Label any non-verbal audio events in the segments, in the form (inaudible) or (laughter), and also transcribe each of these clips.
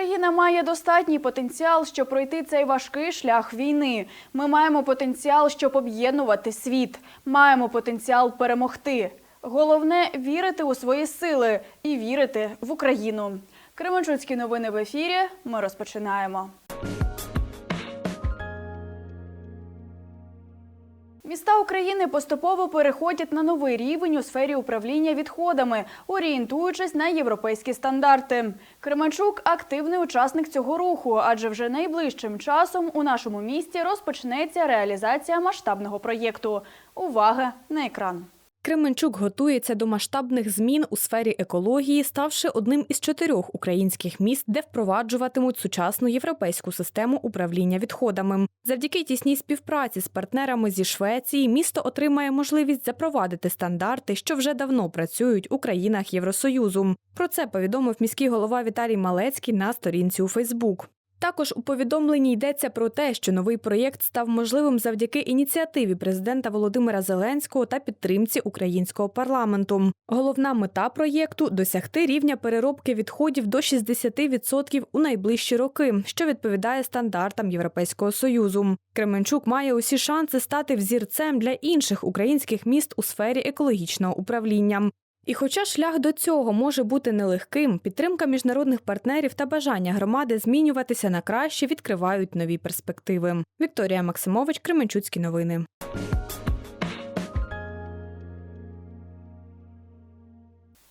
Україна має достатній потенціал, щоб пройти цей важкий шлях війни. Ми маємо потенціал, щоб об'єднувати світ. Маємо потенціал перемогти. Головне вірити у свої сили і вірити в Україну. Кременчуцькі новини в ефірі. Ми розпочинаємо. Міста України поступово переходять на новий рівень у сфері управління відходами, орієнтуючись на європейські стандарти. Кременчук активний учасник цього руху, адже вже найближчим часом у нашому місті розпочнеться реалізація масштабного проєкту. Увага на екран. Кременчук готується до масштабних змін у сфері екології, ставши одним із чотирьох українських міст, де впроваджуватимуть сучасну європейську систему управління відходами. Завдяки тісній співпраці з партнерами зі Швеції місто отримає можливість запровадити стандарти, що вже давно працюють у країнах Євросоюзу. Про це повідомив міський голова Віталій Малецький на сторінці у Фейсбук. Також у повідомленні йдеться про те, що новий проєкт став можливим завдяки ініціативі президента Володимира Зеленського та підтримці українського парламенту. Головна мета проєкту досягти рівня переробки відходів до 60% у найближчі роки, що відповідає стандартам Європейського союзу. Кременчук має усі шанси стати взірцем для інших українських міст у сфері екологічного управління. І хоча шлях до цього може бути нелегким, підтримка міжнародних партнерів та бажання громади змінюватися на краще відкривають нові перспективи. Вікторія Максимович, Кременчуцькі новини.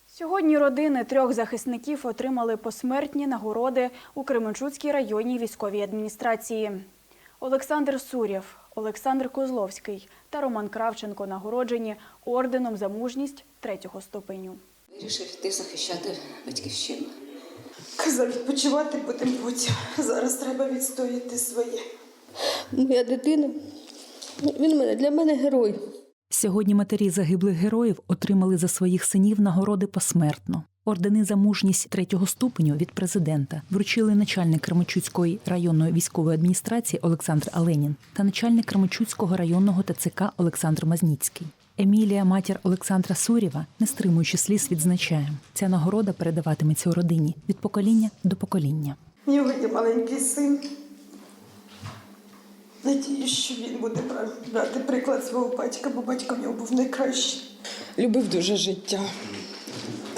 Сьогодні родини трьох захисників отримали посмертні нагороди у Кременчуцькій районній військовій адміністрації. Олександр Сурєв, Олександр Козловський та Роман Кравченко нагороджені орденом за мужність третього ступеню. Вирішив йти захищати батьківщину. Казав, відпочивати будемо потім. Зараз треба відстояти своє. Моя дитина, він мене, для мене герой. Сьогодні матері загиблих героїв отримали за своїх синів нагороди посмертно. Ордени за мужність третього ступеню від президента вручили начальник Кременчуцької районної військової адміністрації Олександр Аленін та начальник Кременчуцького районного ТЦК Олександр Мазніцький. Емілія, матір Олександра Сурєва, не стримуючи сліз, відзначає, ця нагорода передаватиметься у родині від покоління до покоління. В нього є маленький син. Надіюсь, що він буде брати приклад свого батька, бо батько в нього був найкращий. Любив дуже життя.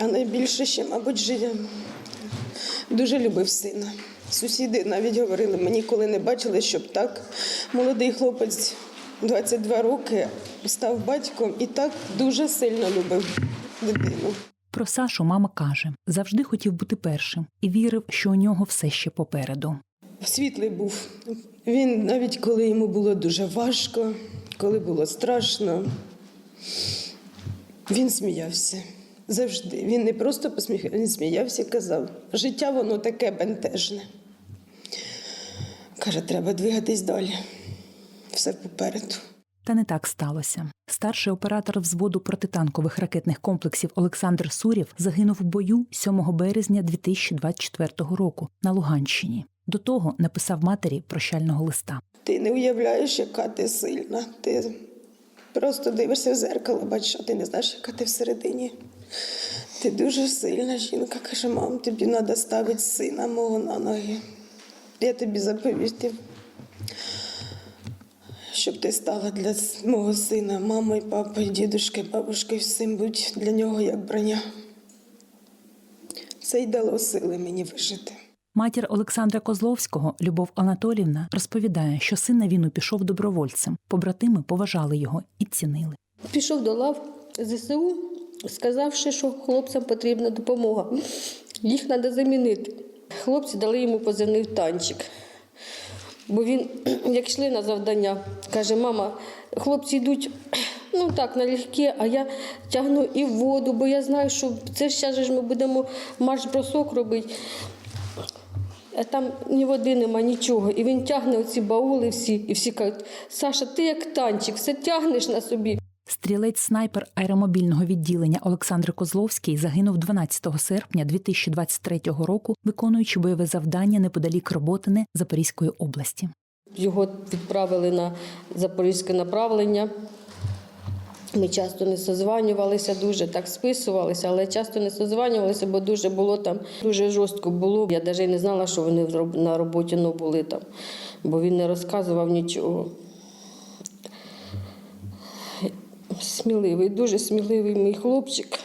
А найбільше ще, мабуть, життя. Дуже любив сина. Сусіди навіть говорили, ми ніколи не бачили, щоб так молодий хлопець 22 роки став батьком і так дуже сильно любив дитину. Про Сашу мама каже: завжди хотів бути першим і вірив, що у нього все ще попереду. Світлий був. Він навіть коли йому було дуже важко, коли було страшно, він сміявся. Завжди. Він не просто посміхався, він сміявся і казав, життя воно таке бентежне. Каже, треба двигатись далі. Все попереду. Та не так сталося. Старший оператор взводу протитанкових ракетних комплексів Олександр Сурєв загинув в бою 7 березня 2024 року на Луганщині. До того написав матері прощального листа. Ти не уявляєш, яка ти сильна. Ти просто дивишся в зеркало, бачиш, а ти не знаєш, яка ти всередині. Ти дуже сильна жінка. Каже, мам, тобі треба ставити сина мого на ноги. Я тобі заповістив, щоб ти стала для мого сина, мамою, папою, дідушки, бабушкою, всім будь для нього як броня. Це й дало сили мені вижити. Матір Олександра Козловського, Любов Анатолівна, розповідає, що син на війну пішов добровольцем. Побратими поважали його і цінили. Пішов до лав ЗСУ, сказавши, що хлопцям потрібна допомога. Їх треба замінити. Хлопці дали йому позивний танчик. Бо він, (clears throat) як йшли на завдання, каже, мама, хлопці йдуть (clears throat) ну так, налегке, а я тягну і воду, бо я знаю, що це зараз ж ми будемо марш-бросок робити. А там ні води нема, нічого. І він тягне оці баули всі, і всі кажуть, Саша, ти як танчик, все тягнеш на собі. Стрілець-снайпер аеромобільного відділення Олександр Козловський загинув 12 серпня 2023 року, виконуючи бойове завдання неподалік Роботине Запорізької області. Його відправили на запорізьке направлення. Ми часто не созванювалися дуже, так списувалися, але часто не созванювалися, бо дуже було там, дуже жорстко було. Я навіть не знала, що вони на роботі ну, були там, бо він не розказував нічого. Сміливий, дуже сміливий мій хлопчик.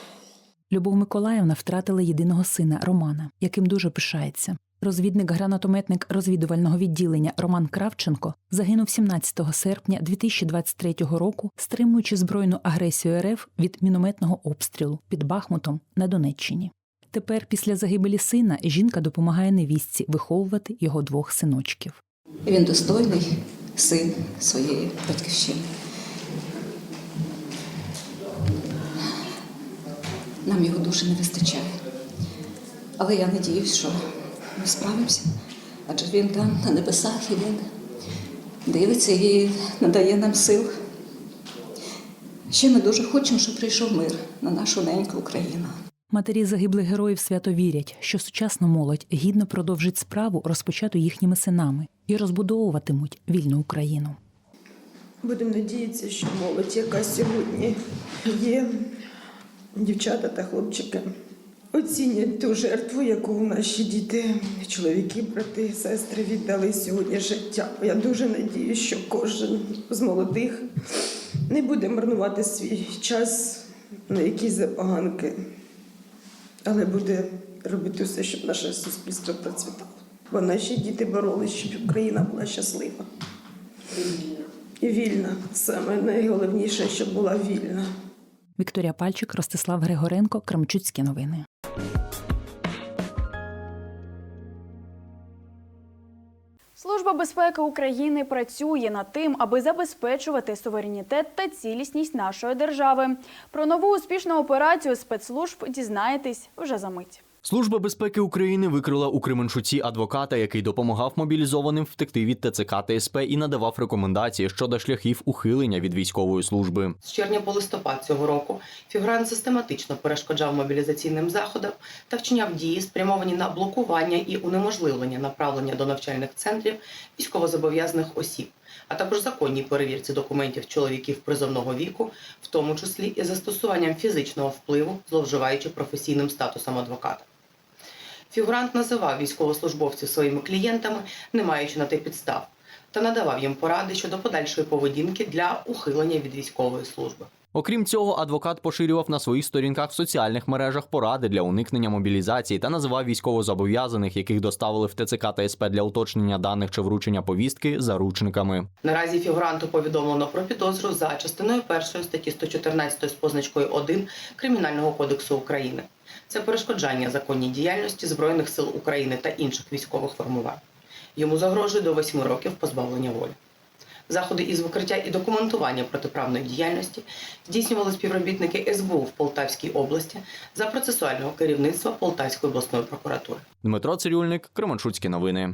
Любов Миколаївна втратила єдиного сина Романа, яким дуже пишається. Розвідник-гранатометник розвідувального відділення Роман Кравченко загинув 17 серпня 2023 року, стримуючи збройну агресію РФ від мінометного обстрілу під Бахмутом на Донеччині. Тепер, після загибелі сина, жінка допомагає невістці виховувати його двох синочків. Він достойний син своєї батьківщини. Нам його дуже не вистачає. Але я надіюсь, що ми справимося. Адже він там на небесах і він дивиться і надає нам сил. Ще ми дуже хочемо, щоб прийшов мир на нашу неньку Україну. Матері загиблих героїв свято вірять, що сучасна молодь гідно продовжить справу, розпочату їхніми синами, і розбудовуватимуть вільну Україну. Будемо надіятися, що молодь, яка сьогодні є, дівчата та хлопчики, оцінять ту жертву, яку наші діти, чоловіки, брати, сестри віддали сьогодні життя. Я дуже надіюсь, що кожен з молодих не буде марнувати свій час на якісь забаганки, але буде робити все, щоб наше суспільство процвітало. Бо наші діти боролись, щоб Україна була щаслива. І вільна. Саме найголовніше, щоб була вільна. Вікторія Пальчик, Ростислав Григоренко, Крамчуцькі новини. Служба безпеки України працює над тим, аби забезпечувати суверенітет та цілісність нашої держави. Про нову успішну операцію спецслужб дізнаєтесь вже за мить. Служба безпеки України викрила у Кременчуці адвоката, який допомагав мобілізованим втекти від ТЦК та СП і надавав рекомендації щодо шляхів ухилення від військової служби. З червня по листопад цього року фігурант систематично перешкоджав мобілізаційним заходам та вчиняв дії, спрямовані на блокування і унеможливлення направлення до навчальних центрів військовозобов'язаних осіб, а також законній перевірці документів чоловіків призовного віку, в тому числі і застосуванням фізичного впливу, зловживаючи професійним статусом адвоката. Фігурант називав військовослужбовців своїми клієнтами, не маючи на те підстав, та надавав їм поради щодо подальшої поведінки для ухилення від військової служби. Окрім цього, адвокат поширював на своїх сторінках в соціальних мережах поради для уникнення мобілізації та називав військовозобов'язаних, яких доставили в ТЦК та СП для уточнення даних чи вручення повістки, заручниками. Наразі фігуранту повідомлено про підозру за частиною першої статті 114 з позначкою 1 Кримінального кодексу України. Це перешкоджання законній діяльності Збройних сил України та інших військових формувань. Йому загрожує до 8 років позбавлення волі. Заходи із викриття і документування протиправної діяльності здійснювали співробітники СБУ в Полтавській області за процесуального керівництва Полтавської обласної прокуратури. Дмитро Цирюльник, Кременчуцькі новини.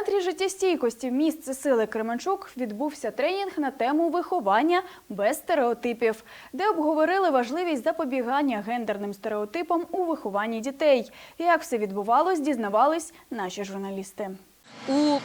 Центрі життєстійкості місце сили Кременчук відбувся тренінг на тему виховання без стереотипів, де обговорили важливість запобігання гендерним стереотипам у вихованні дітей. Як все відбувалось, дізнавались наші журналісти. У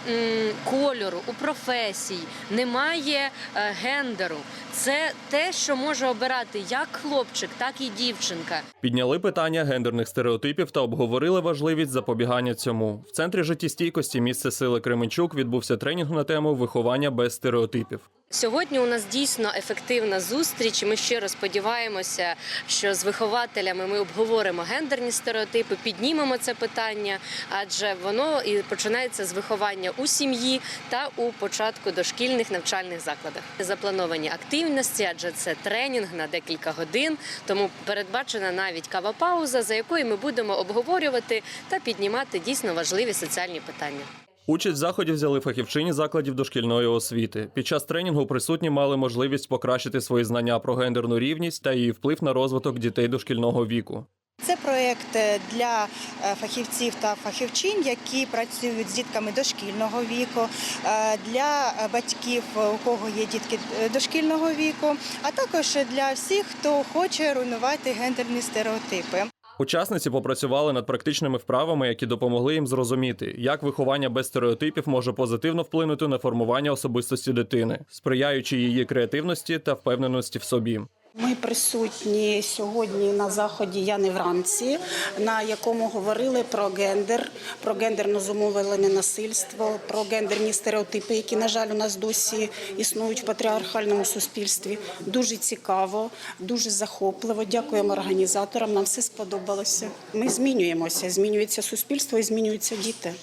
кольору, у професії, немає е, гендеру. Це те, що може обирати як хлопчик, так і дівчинка. Підняли питання гендерних стереотипів та обговорили важливість запобігання цьому. В центрі життєстійкості місце сили Кременчук відбувся тренінг на тему виховання без стереотипів. Сьогодні у нас дійсно ефективна зустріч. Ми щиро сподіваємося, що з вихователями ми обговоримо гендерні стереотипи, піднімемо це питання, адже воно і починається з виховання у сім'ї та у початку дошкільних навчальних закладах. Заплановані активності, адже це тренінг на декілька годин. Тому передбачена навіть кава-пауза, за якою ми будемо обговорювати та піднімати дійсно важливі соціальні питання. Участь в заході взяли фахівчині закладів дошкільної освіти. Під час тренінгу присутні мали можливість покращити свої знання про гендерну рівність та її вплив на розвиток дітей дошкільного віку. Це проєкт е, для е, фахівців та фахівчин, які працюють з дітками дошкільного віку, е, для батьків, у кого є дітки дошкільного віку, а також для всіх, хто хоче руйнувати гендерні стереотипи. Учасниці попрацювали над практичними вправами, які допомогли їм зрозуміти, як виховання без стереотипів може позитивно вплинути на формування особистості дитини, сприяючи її креативності та впевненості в собі. Ми присутні сьогодні на заході Я не вранці, на якому говорили про гендер, про гендерно зумовлене насильство, про гендерні стереотипи, які, на жаль, у нас досі існують в патріархальному суспільстві. Дуже цікаво, дуже захопливо. Дякуємо організаторам. Нам все сподобалося. Ми змінюємося, змінюється суспільство і змінюються діти.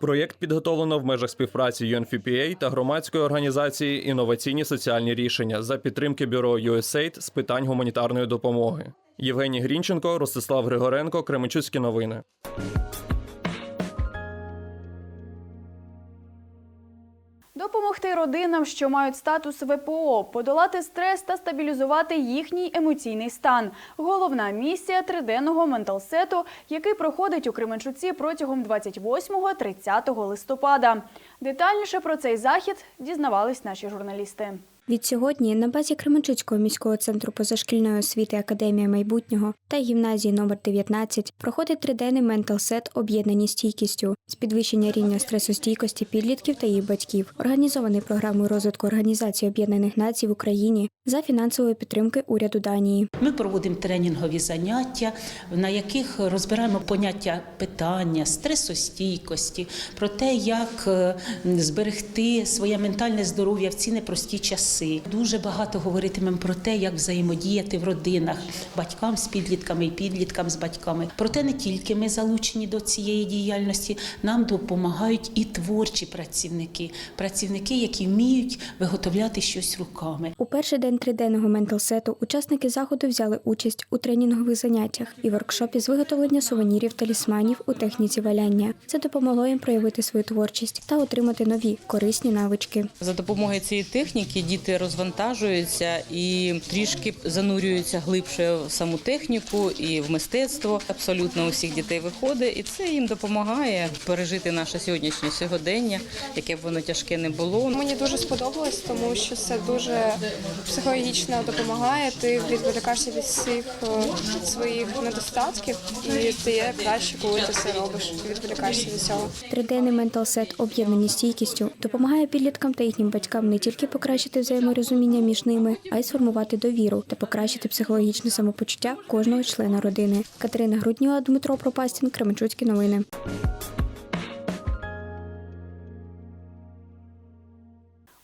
Проєкт підготовлено в межах співпраці UNFPA та громадської організації Інноваційні соціальні рішення за підтримки бюро USAID з питань гуманітарної допомоги. Євгеній Грінченко, Ростислав Григоренко, Кременчуцькі новини. Допомогти родинам, що мають статус ВПО, подолати стрес та стабілізувати їхній емоційний стан. Головна місія триденного менталсету, який проходить у Кременчуці протягом 28-30 листопада. Детальніше про цей захід дізнавались наші журналісти. Відсьогодні на базі Кременчуцького міського центру позашкільної освіти Академія майбутнього та гімназії номер 19 проходить триденний ментал-сет об'єднані стійкістю з підвищення рівня стресостійкості підлітків та їх батьків, організований програмою розвитку Організації Об'єднаних Націй в Україні за фінансової підтримки уряду Данії. Ми проводимо тренінгові заняття, на яких розбираємо поняття питання, стресостійкості, про те, як е, зберегти своє ментальне здоров'я в ці непрості часи. Дуже багато говоритимемо про те, як взаємодіяти в родинах батькам з підлітками і підліткам з батьками. Проте не тільки ми залучені до цієї діяльності, нам допомагають і творчі працівники, працівники, які вміють виготовляти щось руками. У перший день триденного ментал-сету учасники заходу взяли участь у тренінгових заняттях і воркшопі з виготовлення сувенірів талісманів у техніці валяння. Це допомогло їм проявити свою творчість та отримати нові корисні навички. За допомогою цієї техніки діти розвантажуються і трішки занурюються глибше в саму техніку і в мистецтво. Абсолютно у всіх дітей виходить, і це їм допомагає пережити наше сьогоднішнє сьогодення, яке б воно тяжке не було. Мені дуже сподобалось, тому що це дуже психологічно допомагає. Ти відволікаєшся від всіх е, своїх недостатків, і ти є краще, коли ти це робиш. Відволікаєшся від цього. Триденний ментал-сет об'єднані стійкістю допомагає підліткам та їхнім батькам не тільки покращити взаєморозуміння між ними, а й сформувати довіру та покращити психологічне самопочуття кожного члена родини. Катерина Груднєва, Дмитро Пропастін, Кременчуцькі новини.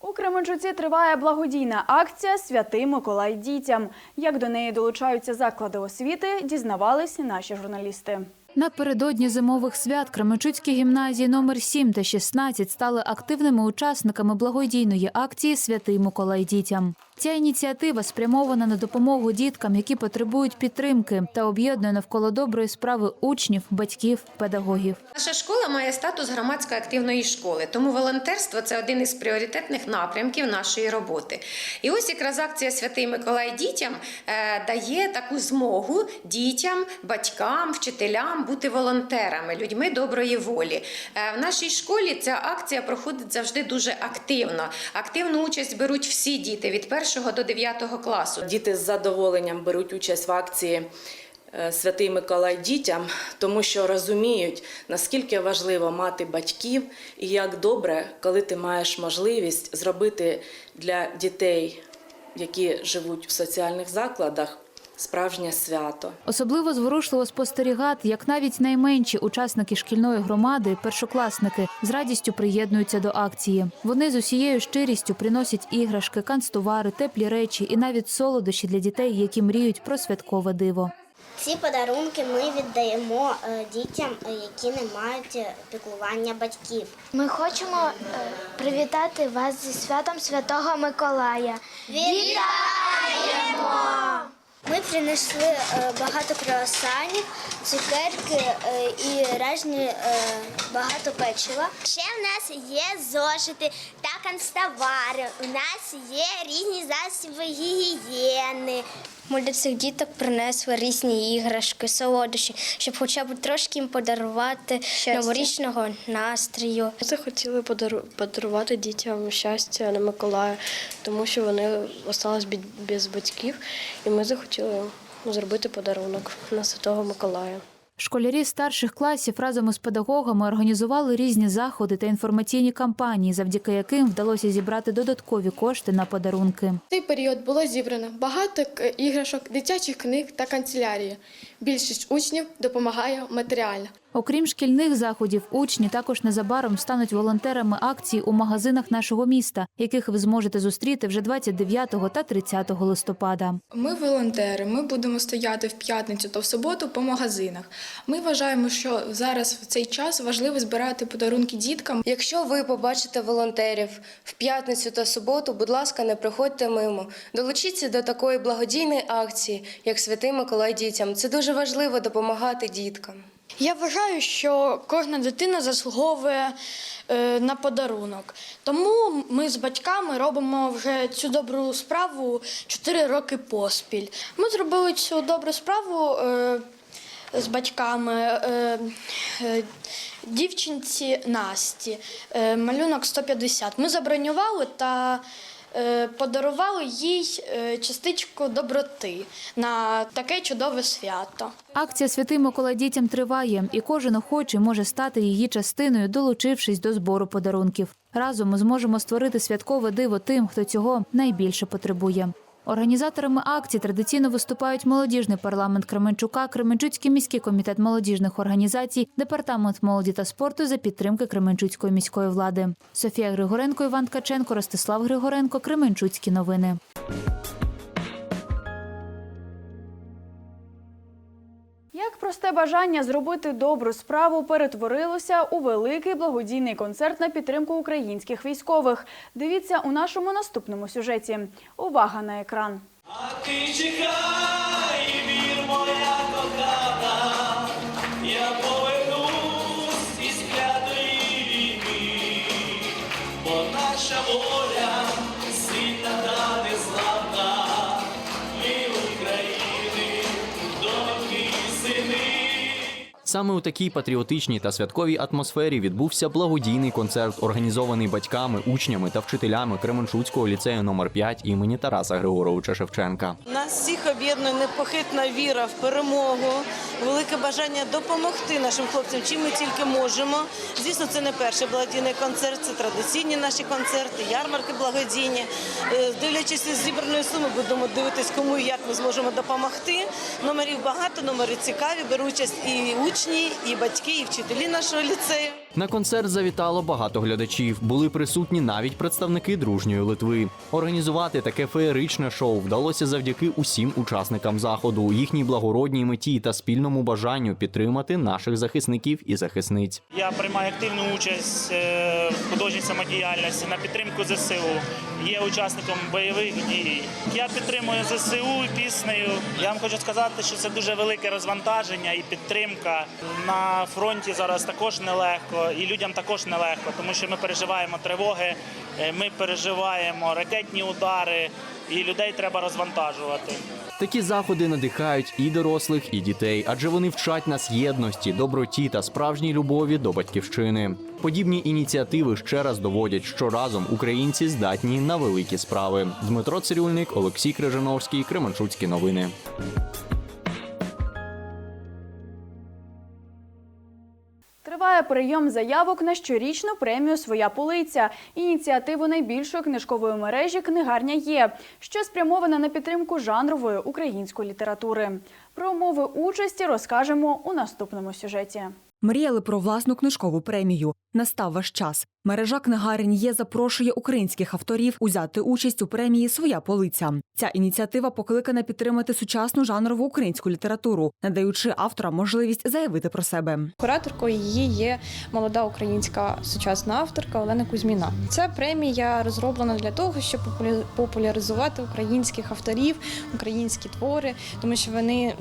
У Кременчуці триває благодійна акція Святий Миколай дітям. Як до неї долучаються заклади освіти, дізнавались наші журналісти. Напередодні зимових свят Кременчуцькі гімназії номер 7 та 16 стали активними учасниками благодійної акції Святий Миколай дітям. Ця ініціатива спрямована на допомогу діткам, які потребують підтримки, та об'єднує навколо доброї справи учнів, батьків, педагогів. Наша школа має статус громадсько активної школи, тому волонтерство це один із пріоритетних напрямків нашої роботи. І ось якраз акція Святий Миколай дітям е, дає таку змогу дітям, батькам, вчителям бути волонтерами, людьми доброї волі. Е, в нашій школі ця акція проходить завжди дуже активно. Активну участь беруть всі діти від 1 до 9 класу. Діти з задоволенням беруть участь в акції е, Святий Миколай дітям, тому що розуміють, наскільки важливо мати батьків і як добре, коли ти маєш можливість зробити для дітей, які живуть в соціальних закладах, справжнє свято. Особливо зворушливо спостерігати, як навіть найменші учасники шкільної громади, першокласники, з радістю приєднуються до акції. Вони з усією щирістю приносять іграшки, канцтовари, теплі речі і навіть солодощі для дітей, які мріють про святкове диво. Ці подарунки ми віддаємо е, дітям, е, які не мають е, піклування батьків. Ми хочемо привітати вас зі святом Святого Миколая. Вітаємо! Ми принесли е, багато круасанів, цукерки е, і різні е, багато печива. Ще в нас є зошити та канцтовари. У нас є різні засоби гігієни. Ми для цих діток принесли різні іграшки, солодощі, щоб хоча б трошки їм подарувати новорічного настрою. Ми захотіли подару- подарувати дітям щастя на Миколая, тому що вони остались без батьків, і ми захотіли зробити подарунок на Святого Миколая. Школярі старших класів разом із педагогами організували різні заходи та інформаційні кампанії, завдяки яким вдалося зібрати додаткові кошти на подарунки. В цей період було зібрано багато іграшок, дитячих книг та канцелярії. Більшість учнів допомагає матеріально. Окрім шкільних заходів, учні також незабаром стануть волонтерами акцій у магазинах нашого міста, яких ви зможете зустріти вже 29 та 30 листопада. Ми волонтери. Ми будемо стояти в п'ятницю та в суботу по магазинах. Ми вважаємо, що зараз в цей час важливо збирати подарунки діткам. Якщо ви побачите волонтерів в п'ятницю та суботу, будь ласка, не приходьте мимо. Долучіться до такої благодійної акції, як Святий Миколай дітям. Це дуже важливо допомагати діткам. Я вважаю, що кожна дитина заслуговує е, на подарунок. Тому ми з батьками робимо вже цю добру справу 4 роки поспіль. Ми зробили цю добру справу е, з батьками е, дівчинці Насті, малюнок 150. Ми забронювали та подарували їй е, частичку доброти на таке чудове свято. Акція Святий Микола дітям триває, і кожен охочий може стати її частиною, долучившись до збору подарунків. Разом ми зможемо створити святкове диво тим, хто цього найбільше потребує. Організаторами акції традиційно виступають молодіжний парламент Кременчука, Кременчуцький міський комітет молодіжних організацій, департамент молоді та спорту за підтримки Кременчуцької міської влади. Софія Григоренко, Іван Ткаченко, Ростислав Григоренко, Кременчуцькі новини. Просте бажання зробити добру справу перетворилося у великий благодійний концерт на підтримку українських військових. Дивіться у нашому наступному сюжеті. Увага на екран. Ти чекай, вір моя Саме у такій патріотичній та святковій атмосфері відбувся благодійний концерт, організований батьками, учнями та вчителями Кременчуцького ліцею номер 5 імені Тараса Григоровича Шевченка. Нас всіх об'єднує непохитна віра в перемогу, велике бажання допомогти нашим хлопцям, чим ми тільки можемо. Звісно, це не перший благодійний концерт, це традиційні наші концерти, ярмарки благодійні. Е, Дивлячись із зібраної суми, будемо дивитись, кому і як ми зможемо допомогти. Номерів багато, номери цікаві. Беруть участь і учні, і батьки, і вчителі нашого ліцею. На концерт завітало багато глядачів. Були присутні навіть представники дружньої Литви. Організувати таке феєричне шоу вдалося завдяки усім учасникам заходу, їхній благородній меті та спільному бажанню підтримати наших захисників і захисниць. Я приймаю активну участь е, в художній самодіяльності на підтримку ЗСУ. Є учасником бойових дій. Я підтримую ЗСУ піснею. Я вам хочу сказати, що це дуже велике розвантаження і підтримка. На фронті зараз також нелегко, і людям також нелегко, тому що ми переживаємо тривоги, е, ми переживаємо ракетні удари, і людей треба розвантажувати. Такі заходи надихають і дорослих, і дітей, адже вони вчать нас єдності, доброті та справжній любові до батьківщини. Подібні ініціативи ще раз доводять, що разом українці здатні на великі справи. Дмитро Цирюльник, Олексій Крижановський, Кременчуцькі новини. Триває прийом заявок на щорічну премію Своя полиця. Ініціативу найбільшої книжкової мережі Книгарня є, що спрямована на підтримку жанрової української літератури. Про умови участі розкажемо у наступному сюжеті. Мріяли про власну книжкову премію. Настав ваш час. Мережа книгарень є запрошує українських авторів узяти участь у премії Своя полиця. Ця ініціатива покликана підтримати сучасну жанрову українську літературу, надаючи авторам можливість заявити про себе. Кураторкою її є молода українська сучасна авторка Олена Кузьміна. Ця премія розроблена для того, щоб популя- популяризувати українських авторів, українські твори, тому що вони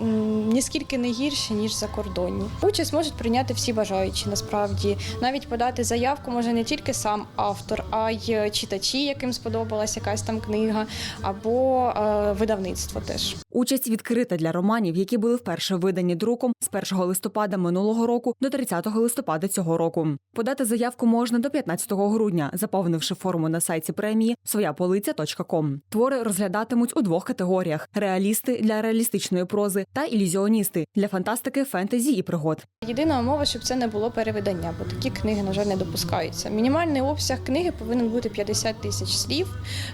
ніскільки не гірші ніж закордонні. Участь можуть прийняти всі бажаючі. Насправді навіть подати подати заявку може не тільки сам автор, а й читачі, яким сподобалась якась там книга, або е, видавництво теж. Участь відкрита для романів, які були вперше видані друком з 1 листопада минулого року до 30 листопада цього року. Подати заявку можна до 15 грудня, заповнивши форму на сайті премії свояполиця.ком. Твори розглядатимуть у двох категоріях: реалісти для реалістичної прози та ілюзіоністи для фантастики, фентезі і пригод. Єдина умова, щоб це не було перевидання, бо такі книги, на жаль, не допускаються. Мінімальний обсяг книги повинен бути 50 тисяч слів,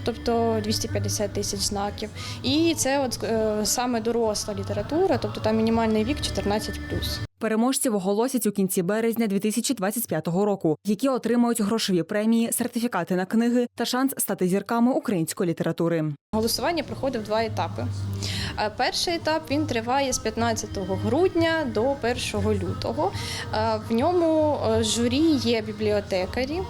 тобто 250 тисяч знаків. І це от е, саме доросла література, тобто там мінімальний вік 14+. Переможців оголосять у кінці березня 2025 року, які отримають грошові премії, сертифікати на книги та шанс стати зірками української літератури. Голосування проходить в два етапи. Перший етап він триває з 15 грудня до 1 лютого. В ньому е, журі є бібліотекарі,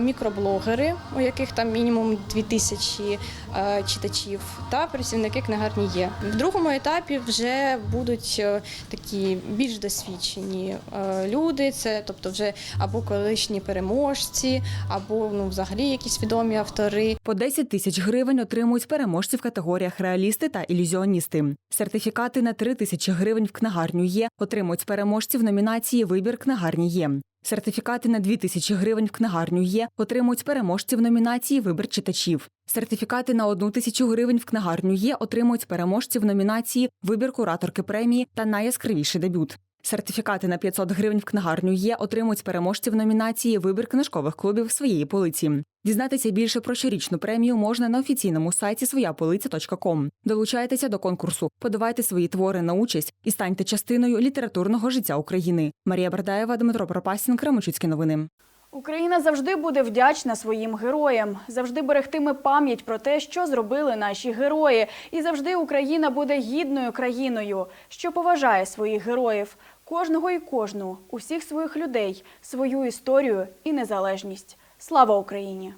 мікроблогери, у яких там мінімум 2000 е, читачів, та працівники книгарні є. В другому етапі вже будуть е, такі більш досвідчені е, люди, це тобто вже або колишні переможці, або ну, взагалі якісь відомі автори. По 10 тисяч гривень отримують переможці в категоріях реалісти та ілюзіоністи. Сертифікати на 3 тисячі гривень в книгарню є отримують переможці в номінації Вибір книгарні є. Сертифікати на 2 тисячі гривень в книгарню є отримують переможці в номінації Вибір читачів. Сертифікати на 1 тисячу гривень в книгарню є отримують переможці в номінації Вибір кураторки премії та найяскравіший дебют. Сертифікати на 500 гривень в книгарню є отримують переможці в номінації Вибір книжкових клубів своєї полиці. Дізнатися більше про щорічну премію можна на офіційному сайті свояполиця.ком. Долучайтеся до конкурсу, подавайте свої твори на участь і станьте частиною літературного життя України. Марія Бардаєва, Дмитро Пропасін, Кременчуцькі новини. Україна завжди буде вдячна своїм героям, завжди берегтиме пам'ять про те, що зробили наші герої, і завжди Україна буде гідною країною, що поважає своїх героїв, кожного і кожну, усіх своїх людей, свою історію і незалежність. Слава Україні!